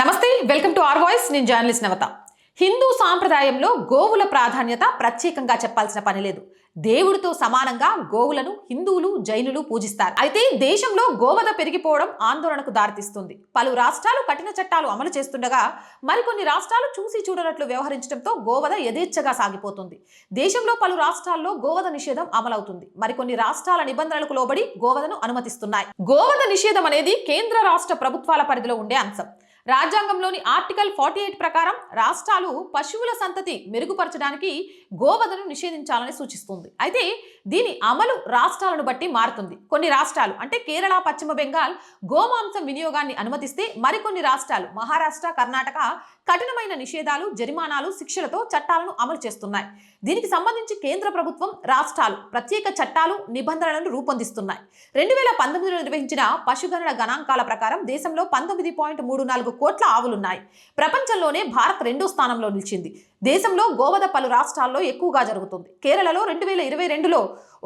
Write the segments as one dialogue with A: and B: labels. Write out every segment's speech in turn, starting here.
A: నమస్తే welcome to R voice. నేను journalist నవత. హిందూ సాంప్రదాయంలో గోవుల ప్రాధాన్యత ప్రత్యేకంగా చెప్పాల్సిన పని లేదు. దేవుడితో సమానంగా గోవులను హిందువులు జైనులు పూజిస్తారు. అయితే దేశంలో గోవధ పెరిగిపోవడం ఆందోళనకు దారితీస్తుంది. పలు రాష్ట్రాలు కఠిన చట్టాలు అమలు చేస్తుండగా మరికొన్ని రాష్ట్రాలు చూసి చూడనట్లు వ్యవహరించడంతో గోవధ యథేచ్ఛగా సాగిపోతుంది. దేశంలో పలు రాష్ట్రాల్లో గోవధ నిషేధం అమలవుతుంది. మరికొన్ని రాష్ట్రాల నిబంధనలకు లోబడి గోవధను అనుమతిస్తున్నాయి. గోవధ నిషేధం అనేది కేంద్ర రాష్ట్ర ప్రభుత్వాల పరిధిలో ఉండే అంశం. రాజ్యాంగంలోని ఆర్టికల్ ఫార్టీ ఎయిట్ ప్రకారం రాష్ట్రాలు పశువుల సంతతి మెరుగుపరచడానికి గోవధను నిషేధించాలని సూచిస్తుంది. అయితే దీని అమలు రాష్ట్రాలను బట్టి మారుతుంది. కొన్ని రాష్ట్రాలు అంటే కేరళ పశ్చిమ బెంగాల్ గోమాంసం వినియోగాన్ని అనుమతిస్తే మరికొన్ని రాష్ట్రాలు మహారాష్ట్ర కర్ణాటక కఠినమైన నిషేధాలు జరిమానాలు శిక్షలతో చట్టాలను అమలు చేస్తున్నాయి. దీనికి సంబంధించి కేంద్ర ప్రభుత్వం రాష్ట్రాలు ప్రత్యేక చట్టాలు నిబంధనలను రూపొందిస్తున్నాయి. రెండు వేల పంతొమ్మిదిలో నిర్వహించిన పశుగణన గణాంకాల ప్రకారం దేశంలో పంతొమ్మిది పాయింట్ మూడు నాలుగు కోట్ల ఆవులున్నాయి. ప్రపంచంలోనే భారత్ రెండో స్థానంలో నిలిచింది. దేశంలో గోవద పలు రాష్ట్రాల్లో ఎక్కువగా జరుగుతుంది. కేరళలో రెండు వేల ఇరవై రెండులో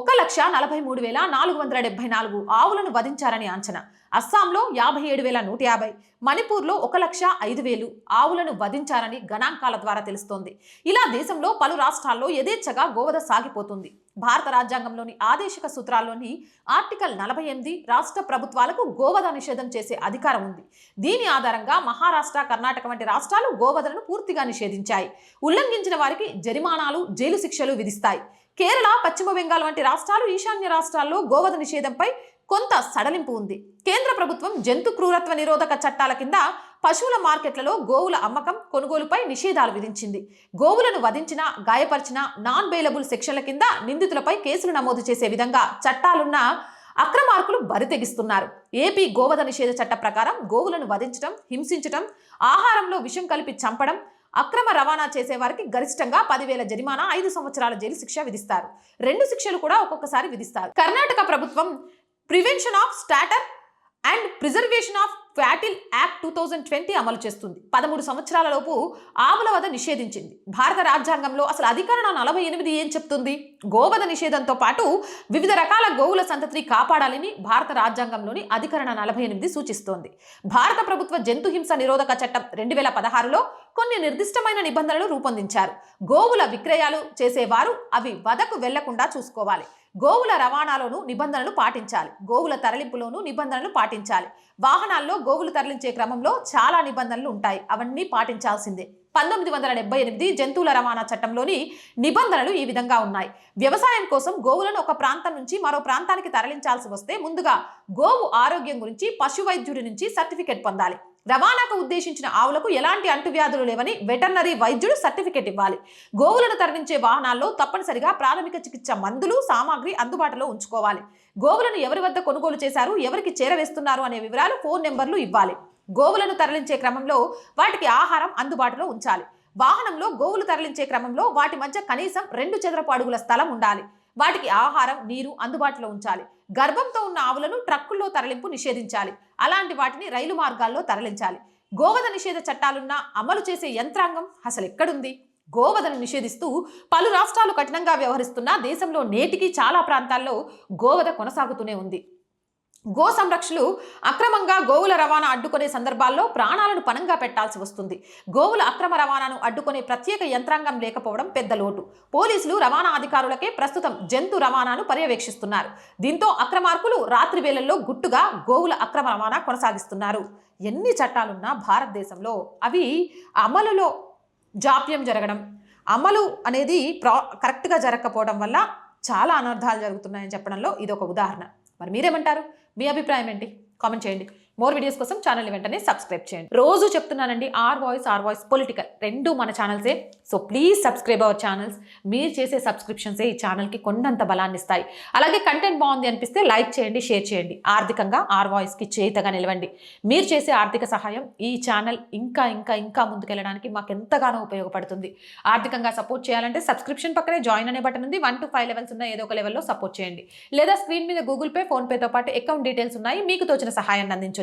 A: ఒక లక్ష నలభై మూడు వేల నాలుగు వందల డెబ్బై నాలుగు ఆవులను వధించారని అంచనా. అస్సాంలో యాభై ఏడు వేల నూట యాభై మణిపూర్లో ఒక లక్ష ఐదు వేలు ఆవులను వధించారని గణాంకాల ద్వారా తెలుస్తోంది. ఇలా దేశంలో పలు రాష్ట్రాల్లో యథేచ్ఛగా గోవధ సాగిపోతుంది. భారత రాజ్యాంగంలోని ఆదేశిక సూత్రాల్లోని ఆర్టికల్ నలభై ఎనిమిది రాష్ట్ర ప్రభుత్వాలకు గోవధ నిషేధం చేసే అధికారం ఉంది. దీని ఆధారంగా మహారాష్ట్ర కర్ణాటక వంటి రాష్ట్రాలు గోవధలను పూర్తిగా నిషేధించాయి. ఉల్లంఘించిన వారికి జరిమానాలు జైలు శిక్షలు విధిస్తాయి. కేరళ పశ్చిమ బెంగాల్ వంటి రాష్ట్రాలు ఈశాన్య రాష్ట్రాల్లో గోవధ నిషేధంపై కొంత సడలింపు ఉంది. కేంద్ర ప్రభుత్వం జంతు క్రూరత్వ నిరోధక చట్టాల కింద పశువుల మార్కెట్లలో గోవుల అమ్మకం కొనుగోలుపై నిషేధాలు విధించింది. గోవులను వధించిన గాయపరిచిన నాన్ బెయిలబుల్ సెక్షన్ల కింద నిందితులపై కేసులు నమోదు చేసే విధంగా చట్టాలున్న అక్రమార్కులు బరితెగిస్తున్నారు. ఏపీ గోవధ నిషేధ చట్ట ప్రకారం గోవులను వధించడం హింసించడం ఆహారంలో విషం కలిపి చంపడం అక్రమ రవాణా చేసే వారికి గరిష్టంగా పదివేల జరిమానా ఐదు సంవత్సరాల జైలు శిక్ష విధిస్తారు. రెండు శిక్షలు కూడా ఒక్కొక్కసారి విధిస్తారు. కర్ణాటక ప్రభుత్వం prevention of slaughter and preservation of cattle act two thousand twenty అమలు చేస్తుంది. పదమూడు సంవత్సరాలలోపు ఆవుల వద నిషేధించింది. భారత రాజ్యాంగంలో అసలు అధికరణ నలభై ఎనిమిది ఏం చెప్తుంది? గోవధ నిషేధంతో పాటు వివిధ రకాల గోవుల సంతతిని కాపాడాలని భారత రాజ్యాంగంలోని అధికరణ నలభై ఎనిమిది సూచిస్తోంది. భారత ప్రభుత్వ జంతు హింస నిరోధక చట్టం రెండు వేల పదహారులో కొన్ని నిర్దిష్టమైన నిబంధనలు రూపొందించారు. గోవుల విక్రయాలు చేసేవారు అవి వధకు వెళ్ళకుండా చూసుకోవాలి. గోవుల రవాణాలోనూ నిబంధనలు పాటించాలి. గోవుల తరలింపులోనూ నిబంధనలు పాటించాలి. వాహనాల్లో గోవులు తరలించే క్రమంలో చాలా నిబంధనలు ఉంటాయి. అవన్నీ పాటించాల్సిందే. పంతొమ్మిది వందల డెబ్బై ఎనిమిది జంతువుల రవాణా చట్టంలోని నిబంధనలు ఈ విధంగా ఉన్నాయి. వ్యవసాయం కోసం గోవులను ఒక ప్రాంతం నుంచి మరో ప్రాంతానికి తరలించాల్సి వస్తే ముందుగా గోవు ఆరోగ్యం గురించి పశు వైద్యుడి నుంచి సర్టిఫికెట్ పొందాలి. రవాణాకు ఉద్దేశించిన ఆవులకు ఎలాంటి అంటువ్యాధులు లేవని వెటర్నరీ వైద్యుడు సర్టిఫికెట్ ఇవ్వాలి. గోవులను తరలించే వాహనాల్లో తప్పనిసరిగా ప్రాథమిక చికిత్స మందులు సామాగ్రి అందుబాటులో ఉంచుకోవాలి. గోవులను ఎవరి వద్ద కొనుగోలు చేశారు ఎవరికి చేరవేస్తున్నారు అనే వివరాలు ఫోన్ నెంబర్లు ఇవ్వాలి. గోవులను తరలించే క్రమంలో వాటికి ఆహారం అందుబాటులో ఉంచాలి. వాహనంలో గోవులు తరలించే క్రమంలో వాటి మధ్య కనీసం రెండు చదరపు అడుగుల స్థలం ఉండాలి. వాటికి ఆహారం నీరు అందుబాటులో ఉంచాలి. గర్భంతో ఉన్న ఆవులను ట్రక్కుల్లో తరలింపు నిషేధించాలి. అలాంటి వాటిని రైలు మార్గాల్లో తరలించాలి. గోవధ నిషేధ చట్టాలున్న అమలు చేసే యంత్రాంగం అసలు ఎక్కడుంది? గోవధను నిషేధిస్తూ పలు రాష్ట్రాలు కఠినంగా వ్యవహరిస్తున్నా దేశంలో నేటికి చాలా ప్రాంతాల్లో గోవధ కొనసాగుతూనే ఉంది. గో సంరక్షలు అక్రమంగా గోవుల రవాణా అడ్డుకునే సందర్భాల్లో ప్రాణాలను పణంగా పెట్టాల్సి వస్తుంది. గోవుల అక్రమ రవాణాను అడ్డుకునే ప్రత్యేక యంత్రాంగం లేకపోవడం పెద్ద లోటు. పోలీసులు రవాణా అధికారులకే ప్రస్తుతం జంతు రవాణాను పర్యవేక్షిస్తున్నారు. దీంతో అక్రమార్కులు రాత్రి వేళల్లో గుట్టుగా గోవుల అక్రమ రవాణా కొనసాగిస్తున్నారు. ఎన్ని చట్టాలున్నా భారతదేశంలో అవి అమలులో జాప్యం జరగడం అమలు అనేది ప్రా కరెక్ట్గా జరగకపోవడం వల్ల చాలా అనర్థాలు జరుగుతున్నాయని చెప్పడంలో ఇది ఒక ఉదాహరణ. మరి మీరేమంటారు? మీ అభిప్రాయం ఏంటి? కామెంట్ చేయండి. మోర్ వీడియోస్ కోసం ఛానల్ వెంటనే సబ్స్క్రైబ్ చేయండి. రోజు చెప్తున్నానండి R Voice R Voice political రెండు మన ఛానల్సే so please subscribe our channels మీరు చేసే సబ్స్క్రిప్షన్సే ఈ ఛానల్కి కొండంత బలాన్ని ఇస్తాయి. అలాగే కంటెంట్ బాగుంది అనిపిస్తే లైక్ చేయండి షేర్ చేయండి. ఆర్థికంగా ఆర్ వాయిస్కి చేతగా నిలవండి. మీరు చేసే ఆర్థిక సహాయం ఈ ఛానల్ ఇంకా ఇంకా ఇంకా ముందుకెళ్ళడానికి మాకు ఎంతగానో ఉపయోగపడుతుంది. ఆర్థికంగా సపోర్ట్ చేయాలంటే సబ్స్క్రిప్షన్ పక్కనే జాయిన్ అనే బటన్ ఉంది. వన్ టు ఫైవ్ లెవెల్స్ ఉన్న ఏదో ఒక లెవెల్లో సపోర్ట్ చేయండి. లేదా స్క్రీన్ మీద గూగుల్ పే ఫోన్పేతో పాటు అకౌంట్ డీటెయిల్స్ ఉన్నాయి. మీకు తోచిన సహాయాన్ని అందించవచ్చు